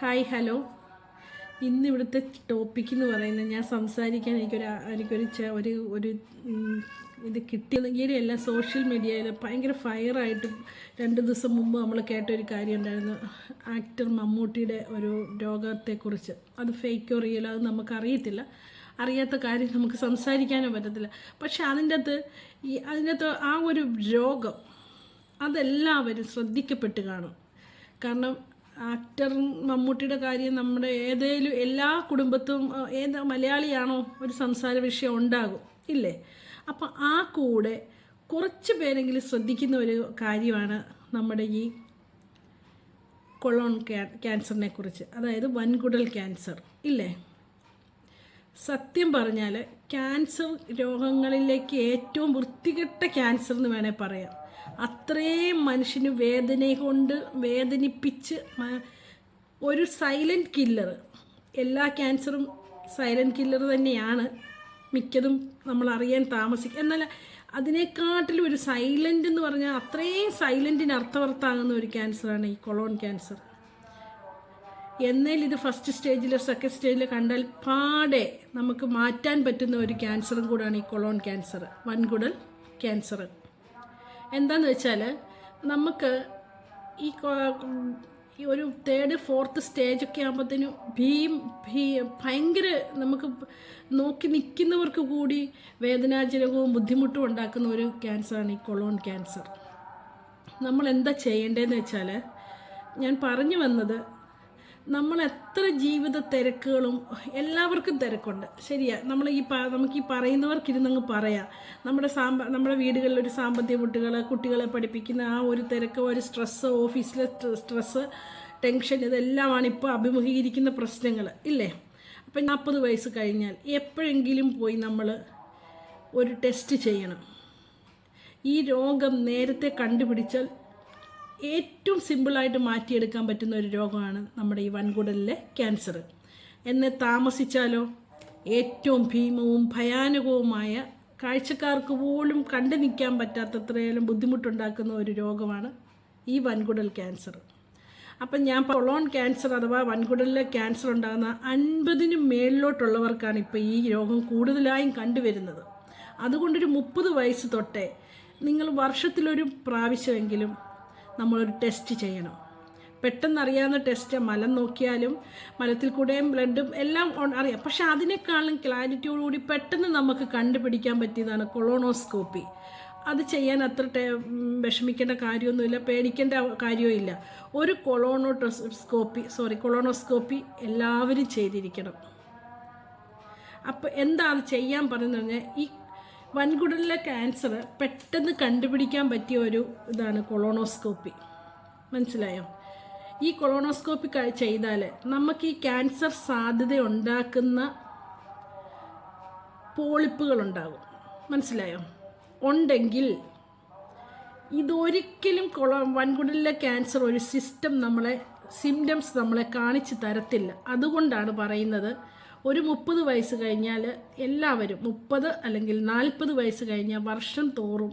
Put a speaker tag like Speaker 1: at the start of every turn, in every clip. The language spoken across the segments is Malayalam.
Speaker 1: Hi hello. ഇന്ന് ഇവിടുത്തെ ടോപ്പിക് എന്ന് പറയുന്നത് ഞാൻ സംസാരിക്കാൻ എനിക്കൊരു എനിക്കൊരു ഒരു ഒരു ഇത് കിട്ടിയത് ഈയിടെ എല്ലാം സോഷ്യൽ മീഡിയയിൽ ഭയങ്കര ഫയറായിട്ട് രണ്ട് ദിവസം മുമ്പ് നമ്മൾ കേട്ടൊരു കാര്യം ഉണ്ടായിരുന്നു ആക്ടർ മമ്മൂട്ടിയുടെ ഒരു രോഗത്തെക്കുറിച്ച്. അത് ഫേക്കോ റിയലോ അത് നമുക്കറിയത്തില്ല. അറിയാത്ത കാര്യം നമുക്ക് സംസാരിക്കാനോ പറ്റത്തില്ല. പക്ഷെ അതിന്റെ അകത്ത് ഈ അതിന്റെ അകത്ത് ആ ഒരു രോഗം അതെല്ലാവരും ശ്രദ്ധിക്കപ്പെട്ട് കാണും. കാരണം ആക്ടർ മമ്മൂട്ടിയുടെ കാര്യം നമ്മുടെ ഏതേലും എല്ലാ കുടുംബത്തും ഏത് മലയാളിയാണോ ഒരു സംസാര വിഷയം ഉണ്ടാകും ഇല്ലേ? അപ്പം ആ കൂടെ കുറച്ച് പേരെങ്കിലും ശ്രദ്ധിക്കുന്ന ഒരു കാര്യമാണ് നമ്മുടെ ഈ കൊളോൺ ക്യാൻസറിനെ കുറിച്ച്. അതായത് വൻകുടൽ ക്യാൻസർ ഇല്ലേ? സത്യം പറഞ്ഞാൽ ക്യാൻസർ രോഗങ്ങളിലേക്ക് ഏറ്റവും വൃത്തികെട്ട ക്യാൻസർ എന്ന് വേണേൽ പറയാം. അത്രയും മനുഷ്യന് വേദന കൊണ്ട് വേദനിപ്പിച്ച് ഒരു സൈലന്റ് കില്ലർ എല്ലാ ക്യാൻസറും സൈലന്റ് കില്ലർ തന്നെയാണ്. മിക്കതും നമ്മൾ അറിയാൻ താമസിക്കും എന്നാൽ അതിനെക്കാട്ടിലും ഒരു സൈലന്റ് എന്ന് പറഞ്ഞാൽ അത്രയും സൈലന്റിന് അർത്ഥവർത്ഥാകുന്ന ഒരു ക്യാൻസറാണ് ഈ കൊളോൺ ക്യാൻസർ എന്നാൽ ഇത് ഫസ്റ്റ് സ്റ്റേജിലോ സെക്കൻഡ് സ്റ്റേജിലോ കണ്ടാൽ പാടെ നമുക്ക് മാറ്റാൻ പറ്റുന്ന ഒരു ക്യാൻസറും കൂടാണ് ഈ കൊളോൺ ക്യാൻസർ വൻകുടൽ ക്യാൻസർ എന്താന്ന് വെച്ചാൽ നമുക്ക് ഈ ഒരു തേർഡ് ഫോർത്ത് സ്റ്റേജ് ഒക്കെ ആകുമ്പോഴത്തേനും ഭീം ഭീ ഭയങ്കര നമുക്ക് നോക്കി നിൽക്കുന്നവർക്ക് കൂടി വേദനാജനകവും ബുദ്ധിമുട്ടും ഉണ്ടാക്കുന്ന ഒരു ക്യാൻസറാണ് ഈ കൊളോൺ ക്യാൻസർ. നമ്മൾ എന്താ ചെയ്യേണ്ടതെന്ന് വെച്ചാൽ ഞാൻ പറഞ്ഞു വന്നത് നമ്മൾ എത്ര ജീവിത തിരക്കുകളും എല്ലാവർക്കും തിരക്കുണ്ട്. ശരിയാ. നമ്മൾ ഈ നമുക്ക് ഈ പറയുന്നവർക്ക് ഇരുന്നങ്ങ് പറയാം. നമ്മുടെ സാമ്പ നമ്മുടെ വീടുകളിലൊരു സാമ്പത്തിക കുട്ടികൾ കുട്ടികളെ പഠിപ്പിക്കുന്ന ആ ഒരു തിരക്ക് ഒരു സ്ട്രെസ്സ് ഓഫീസിലെ സ്ട്രെസ്സ് ടെൻഷൻ ഇതെല്ലാമാണ് ഇപ്പോൾ അഭിമുഖീകരിക്കുന്ന പ്രശ്നങ്ങൾ ഇല്ലേ? അപ്പം നാൽപ്പത് വയസ്സ് കഴിഞ്ഞാൽ എപ്പോഴെങ്കിലും പോയി നമ്മൾ ഒരു ടെസ്റ്റ് ചെയ്യണം. ഈ രോഗം നേരത്തെ കണ്ടുപിടിച്ചാൽ ഏറ്റവും സിമ്പിളായിട്ട് മാറ്റിയെടുക്കാൻ പറ്റുന്ന ഒരു രോഗമാണ് നമ്മുടെ ഈ വൻകുടലിലെ ക്യാൻസർ. എന്ന് താമസിച്ചാലോ? ഏറ്റവും ഭീമവും ഭയാനകവുമായ കാഴ്ചക്കാർക്ക് പോലും കണ്ടു നിൽക്കാൻ പറ്റാത്തത്രയാലും ബുദ്ധിമുട്ടുണ്ടാക്കുന്ന ഒരു രോഗമാണ് ഈ വൻകുടൽ ക്യാൻസർ. അപ്പം ഞാൻ പൊളോൺ ക്യാൻസർ അഥവാ വൻകുടലിലെ ക്യാൻസർ ഉണ്ടാകുന്ന അൻപതിന് മേളിലോട്ടുള്ളവർക്കാണ് ഇപ്പോൾ ഈ രോഗം കൂടുതലായും കണ്ടുവരുന്നത്. അതുകൊണ്ടൊരു മുപ്പത് വയസ്സ് തൊട്ടേ നിങ്ങൾ വർഷത്തിലൊരു പ്രാവശ്യമെങ്കിലും നമ്മളൊരു ടെസ്റ്റ് ചെയ്യണം. പെട്ടെന്ന് അറിയാവുന്ന ടെസ്റ്റ് മലം നോക്കിയാലും മലത്തിൽ കൂടെയും ബ്ലഡും എല്ലാം അറിയാം. പക്ഷെ അതിനേക്കാളും ക്ലാരിറ്റിയോടുകൂടി പെട്ടെന്ന് നമുക്ക് കണ്ടുപിടിക്കാൻ പറ്റിയതാണ് കൊളോണോസ്കോപ്പി അത് ചെയ്യാൻ അത്ര വിഷമിക്കേണ്ട കാര്യമൊന്നുമില്ല പേടിക്കേണ്ട കാര്യമില്ല ഒരു കൊളോണോട്ടോസ്കോപ്പി സോറി കൊളോണോസ്കോപ്പി എല്ലാവരും ചെയ്തിരിക്കണം. അപ്പോൾ എന്താ അത് ചെയ്യാൻ പറഞ്ഞു പറഞ്ഞാൽ ഈ വൻകുടലിലെ ക്യാൻസർ പെട്ടെന്ന് കണ്ടുപിടിക്കാൻ പറ്റിയ ഒരു ഇതാണ് കൊളോണോസ്കോപ്പി മനസ്സിലായോ? ഈ കൊളോണോസ്കോപ്പി ചെയ്താൽ നമുക്ക് ഈ ക്യാൻസർ സാധ്യത ഉണ്ടാക്കുന്ന പോളിപ്പുകളുണ്ടാകും. മനസ്സിലായോ? ഉണ്ടെങ്കിൽ ഇതൊരിക്കലും കൊളോ വൻകുടലിലെ ക്യാൻസർ ഒരു സിസ്റ്റം നമ്മളെ സിംറ്റംസ് നമ്മളെ കാണിച്ചു തരത്തില്ല. അതുകൊണ്ടാണ് പറയുന്നത് ഒരു മുപ്പത് വയസ്സ് കഴിഞ്ഞാൽ എല്ലാവരും മുപ്പത് അല്ലെങ്കിൽ നാൽപ്പത് വയസ്സ് കഴിഞ്ഞാൽ വർഷം തോറും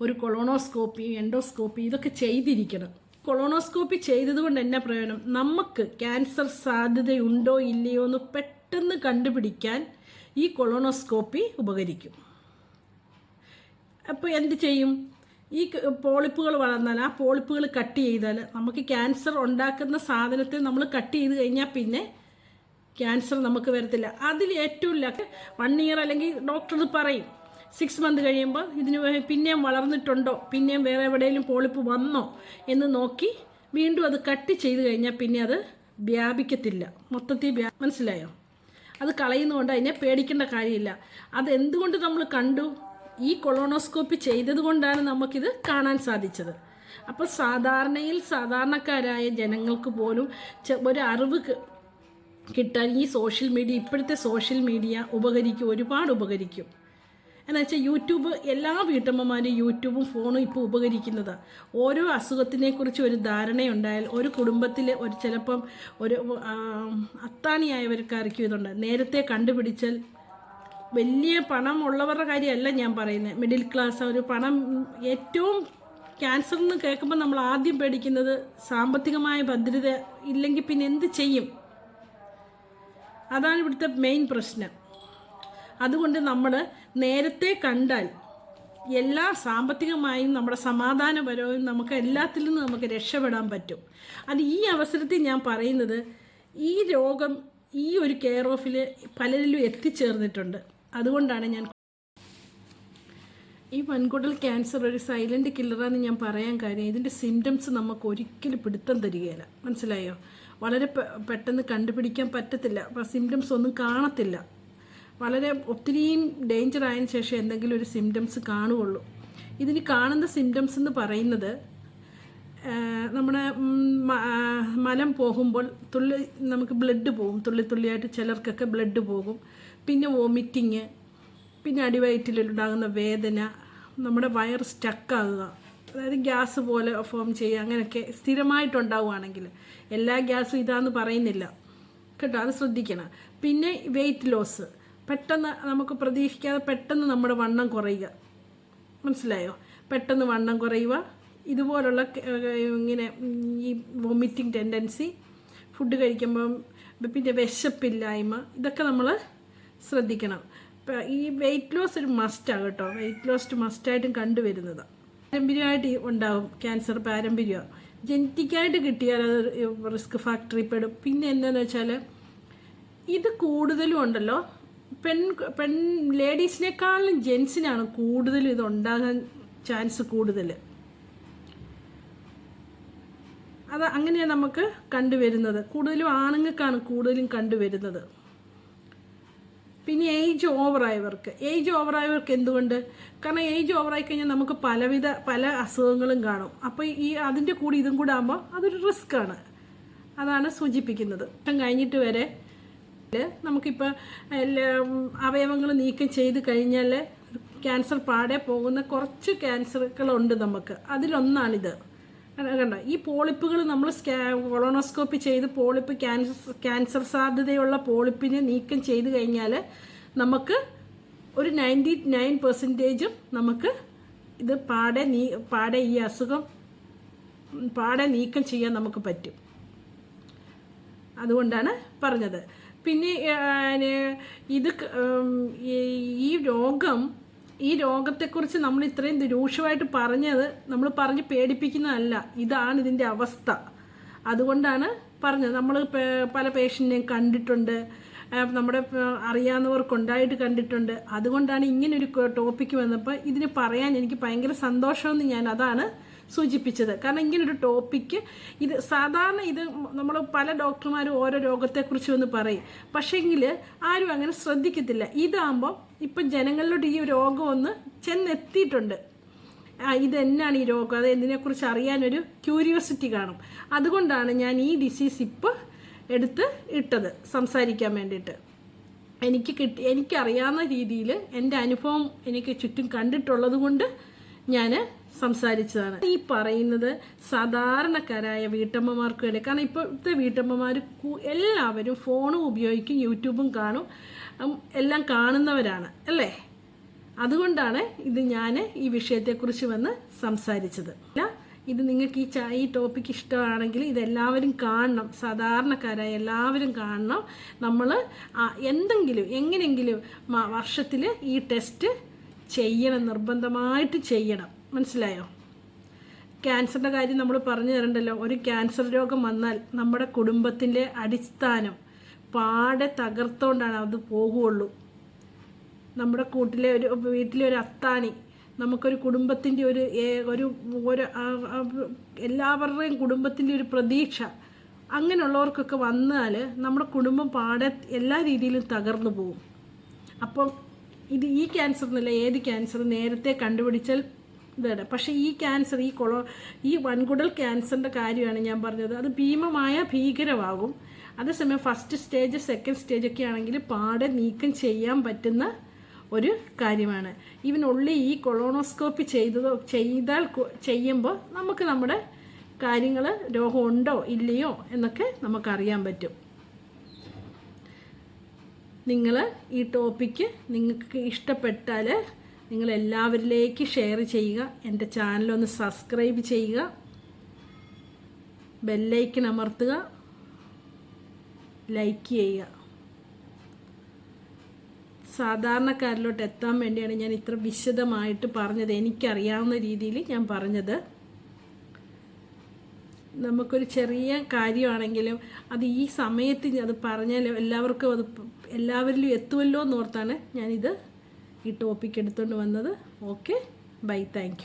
Speaker 1: ഒരു കൊളോണോസ്കോപ്പി എൻഡോസ്കോപ്പി ഇതൊക്കെ ചെയ്തിരിക്കണം. കൊളോണോസ്കോപ്പി ചെയ്തതുകൊണ്ട് എന്നാ പ്രയോജനം? നമുക്ക് ക്യാൻസർ സാധ്യതയുണ്ടോ ഇല്ലയോ എന്ന് പെട്ടെന്ന് കണ്ടുപിടിക്കാൻ ഈ കൊളോണോസ്കോപ്പി ഉപകരിക്കും. അപ്പോൾ എന്ത് ചെയ്യും? ഈ പോളിപ്പുകൾ വളർന്നാൽ ആ പോളിപ്പുകൾ കട്ട് ചെയ്താൽ നമുക്ക് ക്യാൻസർ ഉണ്ടാക്കുന്ന സാധനത്തെ നമ്മൾ കട്ട് ചെയ്ത് കഴിഞ്ഞാൽ പിന്നെ ക്യാൻസർ നമുക്ക് വരത്തില്ല. അതിൽ ഏറ്റവും ലക്ക് വൺ ഇയർ അല്ലെങ്കിൽ ഡോക്ടർ പറയും. സിക്സ് മന്ത് കഴിയുമ്പോൾ ഇതിന് പിന്നെയും വളർന്നിട്ടുണ്ടോ? പിന്നെയും വേറെ എവിടെയെങ്കിലും പോളിപ്പ് വന്നോ? എന്ന് നോക്കി വീണ്ടും അത് കട്ട് ചെയ്ത് കഴിഞ്ഞാൽ പിന്നെ അത് വ്യാപിക്കത്തില്ല. മൊത്തത്തിൽ മനസ്സിലായോ? അത് കളയുന്നതുകൊണ്ട് അതിനെ പേടിക്കേണ്ട കാര്യമില്ല. അത് എന്തുകൊണ്ട് നമ്മൾ കണ്ടു? ഈ കൊളോണോസ്കോപ്പി ചെയ്തത് കൊണ്ടാണ് നമുക്കിത് കാണാൻ സാധിച്ചത്. അപ്പോൾ സാധാരണയിൽ സാധാരണക്കാരായ ജനങ്ങൾക്ക് പോലും ഒരു അറിവ് കിട്ടാൻ ഈ സോഷ്യൽ മീഡിയ ഇപ്പോഴത്തെ സോഷ്യൽ മീഡിയ ഉപകരിക്കും ഒരുപാട് ഉപകരിക്കും. എന്ന് വെച്ചാൽ യൂട്യൂബ് എല്ലാ വീട്ടമ്മമാരും യൂട്യൂബും ഫോണും ഇപ്പോൾ ഉപകരിക്കുന്നതാണ് ഓരോ അസുഖത്തിനെക്കുറിച്ച് ഒരു ധാരണയുണ്ടായാൽ ഒരു കുടുംബത്തിൽ ഒരു ചിലപ്പം ഒരു അത്താണിയായവർക്കായിരിക്കും ഇതുണ്ട്. നേരത്തെ കണ്ടുപിടിച്ചാൽ വലിയ പണം ഉള്ളവരുടെ കാര്യമല്ല ഞാൻ പറയുന്നത്. മിഡിൽ ക്ലാസ് ഒരു പണം ഏറ്റവും ക്യാൻസർ എന്ന് കേൾക്കുമ്പോൾ നമ്മൾ ആദ്യം പേടിക്കുന്നത് സാമ്പത്തികമായ ഭദ്രത ഇല്ലെങ്കിൽ പിന്നെ എന്ത് ചെയ്യും? അതാണ് ഇവിടുത്തെ മെയിൻ പ്രശ്നം. അതുകൊണ്ട് നമ്മൾ നേരത്തെ കണ്ടാൽ എല്ലാ സാമ്പത്തികമായും നമ്മുടെ സമാധാനപരവും നമുക്ക് എല്ലാത്തിൽ നിന്നും നമുക്ക് രക്ഷപ്പെടാൻ പറ്റും. അത് ഈ അവസരത്തിൽ ഞാൻ പറയുന്നത് ഈ രോഗം ഈ ഒരു കെയർ ഓഫിൽ പലരിലും എത്തിച്ചേർന്നിട്ടുണ്ട്. അതുകൊണ്ടാണ് ഞാൻ ഈ വൻകുടൽ ക്യാൻസർ ഒരു സൈലന്റ് കില്ലറാന്ന് ഞാൻ പറയാൻ കാര്യം ഇതിന്റെ സിംറ്റംസ് നമുക്ക് ഒരിക്കലും പിടുത്തം തരികയില്ല. മനസ്സിലായോ? വളരെ പെട്ടെന്ന് കണ്ടുപിടിക്കാൻ പറ്റത്തില്ല. അപ്പോൾ സിംറ്റംസ് ഒന്നും കാണത്തില്ല. വളരെ ഒത്തിരിയും ഡേഞ്ചർ ആയതിനു ശേഷം എന്തെങ്കിലും ഒരു സിംറ്റംസ് കാണുകയുള്ളൂ. ഇതിന് കാണുന്ന സിംറ്റംസ് എന്ന് പറയുന്നത് നമ്മുടെ മലം പോകുമ്പോൾ തുള്ളി നമുക്ക് ബ്ലഡ് പോകും. തുള്ളി തുള്ളിയായിട്ട് ചിലർക്കൊക്കെ ബ്ലഡ് പോകും. പിന്നെ വോമിറ്റിങ് പിന്നെ അടിവയറ്റിലുണ്ടാകുന്ന വേദന നമ്മുടെ വയർ സ്റ്റക്കാകുക അതായത് ഗ്യാസ് പോലെ ഫോം ചെയ്യുക അങ്ങനെയൊക്കെ സ്ഥിരമായിട്ടുണ്ടാവുകയാണെങ്കിൽ എല്ലാ ഗ്യാസും ഇതാന്ന് പറയുന്നില്ല. കേട്ടോ അത് ശ്രദ്ധിക്കണം. പിന്നെ വെയിറ്റ് ലോസ് പെട്ടെന്ന് നമുക്ക് പ്രതീക്ഷിക്കാതെ പെട്ടെന്ന് നമ്മുടെ വണ്ണം കുറയുക. മനസ്സിലായോ? പെട്ടെന്ന് വണ്ണം കുറയുക. ഇതുപോലുള്ള ഇങ്ങനെ ഈ വൊമിറ്റിംഗ് ടെൻഡൻസി ഫുഡ് കഴിക്കുമ്പം പിന്നെ വിശപ്പില്ലായ്മ ഇതൊക്കെ നമ്മൾ ശ്രദ്ധിക്കണം. ഈ വെയിറ്റ് ലോസ് ഒരു മസ്റ്റാണ് കേട്ടോ. വെയിറ്റ് ലോസ് മസ്റ്റായിട്ടും കണ്ടുവരുന്നതാണ് പാരമ്പര്യമായിട്ട് ഉണ്ടാവും. ക്യാൻസർ പാരമ്പര്യം. ജനറ്റിക്കായിട്ട് കിട്ടിയാൽ അത് റിസ്ക് ഫാക്ടറി പെടും. പിന്നെ എന്താണെന്ന് വെച്ചാൽ ഇത് കൂടുതലും ഉണ്ടല്ലോ. പെൺ പെൺ ലേഡീസിനേക്കാളും ജെൻസിനാണ് കൂടുതലും ഇത് ഉണ്ടാകാൻ ചാൻസ് കൂടുതൽ. അത് അങ്ങനെയാണ് നമുക്ക് കണ്ടുവരുന്നത്. കൂടുതലും ആണുങ്ങൾക്കാണ് കൂടുതലും കണ്ടുവരുന്നത്. പിന്നെ ഏജ് ഓവറായവർക്ക് ഏജ് ഓവറായവർക്ക് എന്തുകൊണ്ട്? കാരണം ഏജ് ഓവറായി കഴിഞ്ഞാൽ നമുക്ക് പലവിധ പല അസുഖങ്ങളും കാണും. അപ്പോൾ ഈ അതിന്റെ കൂടി ഇതും കൂടെ ആകുമ്പോൾ അതൊരു റിസ്ക് ആണ്. അതാണ് സൂചിപ്പിക്കുന്നത്. ഇപ്പം കഴിഞ്ഞിട്ട് വരെ നമുക്കിപ്പോൾ എല്ലാ അവയവങ്ങൾ നീക്കം ചെയ്ത് കഴിഞ്ഞാൽ ക്യാൻസർ പാടെ പോകുന്ന കുറച്ച് ക്യാൻസറുകളുണ്ട് നമുക്ക്. അതിലൊന്നാണിത്. കണ്ടോ- ഈ പോളിപ്പുകൾ നമ്മൾ സ്കാ കൊളോണോസ്കോപ്പി ചെയ്ത് പോളിപ്പ് ക്യാൻസർ ക്യാൻസർ സാധ്യതയുള്ള പോളിപ്പിനെ നീക്കം ചെയ്ത് കഴിഞ്ഞാൽ നമുക്ക് ഒരു നയന്റി നയൻ പെർസെന്റേജും നമുക്ക് ഇത് പാടെ നീ പാടെ ഈ അസുഖം പാടെ നീക്കം ചെയ്യാൻ നമുക്ക് പറ്റും. അതുകൊണ്ടാണ് പറഞ്ഞത്. പിന്നെ ഇത് ഈ രോഗം ഈ രോഗത്തെക്കുറിച്ച് നമ്മൾ ഇത്രയും രൂക്ഷമായിട്ട് പറഞ്ഞത് നമ്മൾ പറഞ്ഞ് പേടിപ്പിക്കുന്നതല്ല. ഇതാണ് ഇതിന്റെ അവസ്ഥ. അതുകൊണ്ടാണ് പറഞ്ഞത്. നമ്മൾ പല പേഷ്യന്റിനെയും കണ്ടിട്ടുണ്ട്. നമ്മുടെ അറിയാവുന്നവർക്കുണ്ടായിട്ട് കണ്ടിട്ടുണ്ട്. അതുകൊണ്ടാണ് ഇങ്ങനൊരു ടോപ്പിക്ക് വന്നപ്പോൾ ഇതിന് പറയാൻ എനിക്ക് ഭയങ്കര സന്തോഷമെന്ന് ഞാൻ അതാണ് സൂചിപ്പിച്ചത്. കാരണം ഇങ്ങനൊരു ടോപ്പിക്ക് ഇത് സാധാരണ ഇത് നമ്മൾ പല ഡോക്ടർമാരും ഓരോ രോഗത്തെക്കുറിച്ച് ഒന്ന് പറയും. പക്ഷേങ്കിൽ ആരും അങ്ങനെ ശ്രദ്ധിക്കത്തില്ല. ഇതാകുമ്പോൾ ഇപ്പം ജനങ്ങളിലോട്ട് ഈ രോഗം ഒന്ന് ചെന്നെത്തിയിട്ടുണ്ട്. ഇതെന്നാണ് ഈ രോഗം? അത് എന്തിനെക്കുറിച്ച് അറിയാനൊരു ക്യൂരിയോസിറ്റി കാണും. അതുകൊണ്ടാണ് ഞാൻ ഈ ഡിസീസ് ഇപ്പോൾ എടുത്ത് ഇട്ടത്. സംസാരിക്കാൻ വേണ്ടിയിട്ട്. എനിക്ക് കിട്ടി എനിക്കറിയാവുന്ന രീതിയിൽ എന്റെ അനുഭവം എനിക്ക് ചുറ്റും കണ്ടിട്ടുള്ളത് കൊണ്ട് ഞാൻ സംസാരിച്ചതാണ്. ഈ പറയുന്നത് സാധാരണക്കാരായ വീട്ടമ്മമാർക്ക് വേണ്ടി കാരണം ഇപ്പോഴത്തെ വീട്ടമ്മമാർ എല്ലാവരും ഫോണും ഉപയോഗിക്കും യൂട്യൂബും കാണും എല്ലാം കാണുന്നവരാണ് അല്ലേ? അതുകൊണ്ടാണ് ഇത് ഞാൻ ഈ വിഷയത്തെക്കുറിച്ച് വന്ന് സംസാരിച്ചത്. ഇത് നിങ്ങൾക്ക് ഈ ഈ ടോപ്പിക്ക് ഇഷ്ടമാണെങ്കിൽ ഇതെല്ലാവരും കാണണം. സാധാരണക്കാരായ എല്ലാവരും കാണണം. നമ്മൾ എന്തെങ്കിലും എങ്ങനെയെങ്കിലും വർഷത്തിൽ ഈ ടെസ്റ്റ് ചെയ്യണം നിർബന്ധമായിട്ട് ചെയ്യണം. മനസ്സിലായോ? ക്യാൻസറിന്റെ കാര്യം നമ്മൾ പറഞ്ഞു തരണ്ടല്ലോ. ഒരു ക്യാൻസർ രോഗം വന്നാൽ നമ്മുടെ കുടുംബത്തിന്റെ അടിസ്ഥാനം പാടെ തകർത്തോണ്ടാണ് അത് പോകുള്ളൂ. നമ്മുടെ കൂട്ടിലെ ഒരു വീട്ടിലെ ഒരു അത്താണി നമുക്കൊരു കുടുംബത്തിന്റെ ഒരു ഒരു ഒരു എല്ലാവരുടെയും കുടുംബത്തിന്റെ ഒരു പ്രതീക്ഷ അങ്ങനെയുള്ളവർക്കൊക്കെ വന്നാൽ നമ്മുടെ കുടുംബം പാടെ എല്ലാ രീതിയിലും തകർന്നു പോകും. അപ്പം ഇത് ഈ ക്യാൻസർ എന്നല്ല ഏത് ക്യാൻസർ നേരത്തെ കണ്ടുപിടിച്ചാൽ ഇതാണ് പക്ഷേ ഈ ക്യാൻസർ ഈ കൊളോ ഈ വൻകുടൽ ക്യാൻസറിന്റെ കാര്യമാണ് ഞാൻ പറഞ്ഞത്. അത് ഭീമമായ ഭീകരമാകും. അതേസമയം ഫസ്റ്റ് സ്റ്റേജ് സെക്കൻഡ് സ്റ്റേജ് ഒക്കെ ആണെങ്കിൽ പാടെ നീക്കം ചെയ്യാൻ പറ്റുന്ന ഒരു കാര്യമാണ്. ഈവൻ ഉള്ളി ഈ കൊളോണോസ്കോപ്പി ചെയ്തതോ ചെയ്താൽ ചെയ്യുമ്പോൾ നമുക്ക് നമ്മുടെ കാര്യങ്ങൾ രോഗമുണ്ടോ ഇല്ലയോ എന്നൊക്കെ നമുക്കറിയാൻ പറ്റും. നിങ്ങൾ ഈ ടോപ്പിക്ക് നിങ്ങൾക്ക് ഇഷ്ടപ്പെട്ടാൽ നിങ്ങൾ എല്ലാവരിലേക്ക് ഷെയർ ചെയ്യുക. എന്റെ ചാനലൊന്ന് സബ്സ്ക്രൈബ് ചെയ്യുക. ബെല്ലൈക്കൺ അമർത്തുക. ലൈക്ക് ചെയ്യുക. സാധാരണക്കാരിലോട്ട് എത്താൻ വേണ്ടിയാണ് ഞാൻ ഇത്ര വിശദമായിട്ട് പറഞ്ഞത്. എനിക്കറിയാവുന്ന രീതിയിൽ ഞാൻ പറഞ്ഞത്. നമുക്കൊരു ചെറിയ കാര്യമാണെങ്കിലും അത് ഈ സമയത്ത് അത് പറഞ്ഞാൽ എല്ലാവർക്കും അത് എല്ലാവരിലും എത്തുമല്ലോ എന്നോർത്താണ് ഞാനിത് ഈ ടോപ്പിക് എടുത്തുകൊണ്ട് വന്നത്. Okay bye thank